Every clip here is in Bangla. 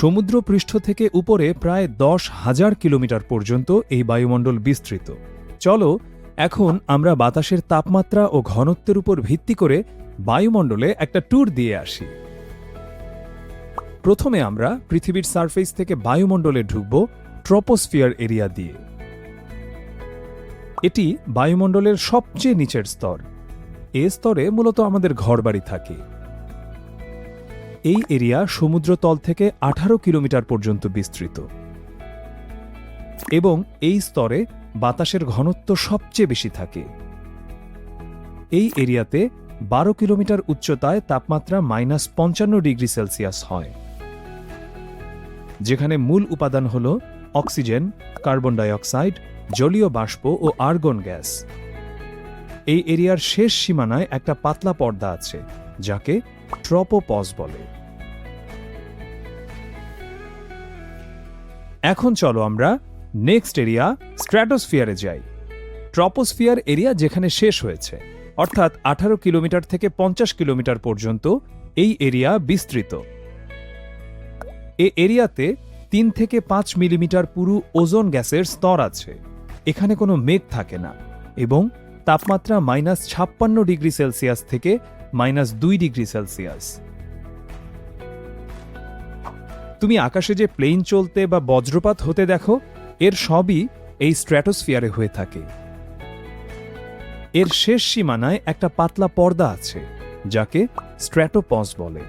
সমুদ্র পৃষ্ঠ থেকে উপরে প্রায় দশ হাজার কিলোমিটার পর্যন্ত এই বায়ুমণ্ডল বিস্তৃত। চলো, এখন আমরা বাতাসের তাপমাত্রা ও ঘনত্বের উপর ভিত্তি করে বায়ুমণ্ডলে একটা ট্যুর দিয়ে আসি। প্রথমে আমরা পৃথিবীর সারফেস থেকে বায়ুমণ্ডলে ঢুকব ট্রপোস্ফিয়ার এরিয়া দিয়ে। এটি বায়ুমণ্ডলের সবচেয়ে নিচের স্তর। এ স্তরে মূলত আমাদের ঘরবাড়ি থাকে। এই এরিয়া সমুদ্রতল থেকে আঠারো কিলোমিটার পর্যন্ত বিস্তৃত। এবং এই স্তরে বাতাসের ঘনত্ব সবচেয়ে বেশি থাকে। এই এরিয়াতে বারো কিলোমিটার উচ্চতায় তাপমাত্রা মাইনাস পঞ্চান্ন ডিগ্রি সেলসিয়াস হয়। যেখানে মূল উপাদান হল অক্সিজেন, কার্বন ডাইঅক্সাইড, জলীয় বাষ্প ও আর্গন গ্যাস। এই এরিয়ার শেষ সীমানায় একটা পাতলা পর্দা আছে, যাকে ট্রপোপজ বলে। এখন চলো আমরা নেক্সট এরিয়া স্ট্র্যাটোস্ফিয়ারে যাই। ট্রপোস্ফিয়ার এরিয়া যেখানে শেষ হয়েছে, অর্থাৎ আঠারো কিলোমিটার থেকে পঞ্চাশ কিলোমিটার পর্যন্ত এই এরিয়া বিস্তৃত। এ এরিয়াতে তিন থেকে পাঁচ মিলিমিটার পুরু ওজোন গ্যাসের স্তর আছে। এখানে কোনো মেঘ থাকে না এবং তাপমাত্রা মাইনাস ছাপ্পান্ন ডিগ্রি সেলসিয়াস থেকে মাইনাস দুই ডিগ্রি সেলসিয়াস। তুমি আকাশে যে প্লেন চলতে বা বজ্রপাত হতে দেখো, এর সবই এই স্ট্র্যাটোস্ফিয়ারে হয়ে থাকে। এর শেষ সীমানায় একটা পাতলা পর্দা আছে, যাকে স্ট্র্যাটোপস বলে।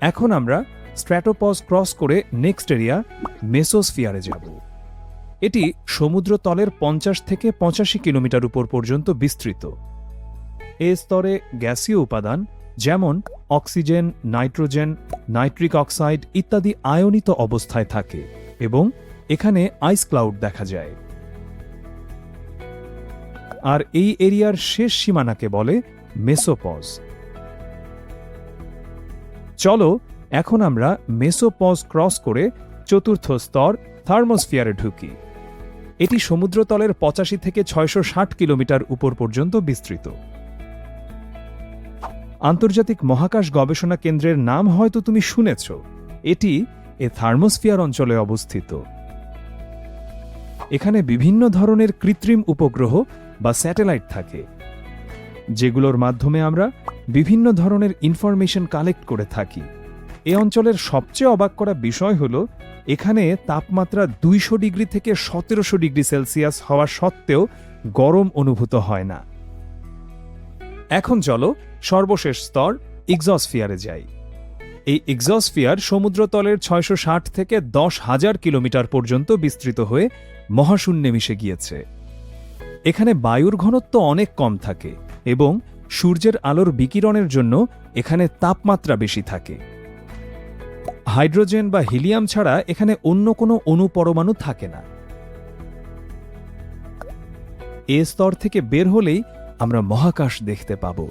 এখন আমরা স্ট্র্যাটোপস ক্রস করে নেক্সট এরিয়া, মেসোস্ফিয়ারে যাব। এটি সমুদ্র তলের পঞ্চাশ থেকে পঁচাশি কিলোমিটার উপর পর্যন্ত বিস্তৃত। এ স্তরে গ্যাসীয় উপাদান যেমন অক্সিজেন, নাইট্রোজেন, নাইট্রিক অক্সাইড ইত্যাদি আয়নিত অবস্থায় থাকে এবং এখানে আইস ক্লাউড দেখা যায়। আর এই এরিয়ার শেষ সীমানাকে বলে মেসোপজ। চলো এখন আমরা মেসোপজ ক্রস করে চতুর্থ স্তর থার্মোস্ফিয়ারে ঢুকি। এটি সমুদ্রতলের পঁচাশি থেকে ছয়শো ষাট কিলোমিটার উপর পর্যন্ত বিস্তৃত। আন্তর্জাতিক মহাকাশ গবেষণা কেন্দ্রের নাম হয়তো তুমি শুনেছ। এটি এ থার্মোস্ফিয়ার অঞ্চলে অবস্থিত। এখানে বিভিন্ন ধরনের কৃত্রিম উপগ্রহ বা স্যাটেলাইট থাকে, যেগুলোর মাধ্যমে আমরা বিভিন্ন ধরনের ইনফরমেশন কালেক্ট করে থাকি। এ অঞ্চলের সবচেয়ে অবাক করা বিষয় হল এখানে তাপমাত্রা দুইশো ডিগ্রি থেকে সতেরোশো ডিগ্রি সেলসিয়াস হওয়া সত্ত্বেও গরম অনুভূত হয় না। এখন চলো সর্বশেষ স্তর ইক্সসফিয়ারে যাই। এই ইক্সসফিয়ার সমুদ্রতলের ছয়শো ষাট থেকে দশ হাজার কিলোমিটার পর্যন্ত বিস্তৃত হয়ে মহাশূন্যে মিশে গিয়েছে। এখানে বায়ুর ঘনত্ব অনেক কম থাকে এবং সূর্যের আলোর বিকিরণের জন্য এখানে তাপমাত্রা বেশি থাকে। হাইড্রোজেন বা হিলিয়াম ছাড়া এখানে অন্য কোনো অণুপরমাণু থাকে না। এ স্তর থেকে বের হলেই আমরা মহাকাশ দেখতে পাবো।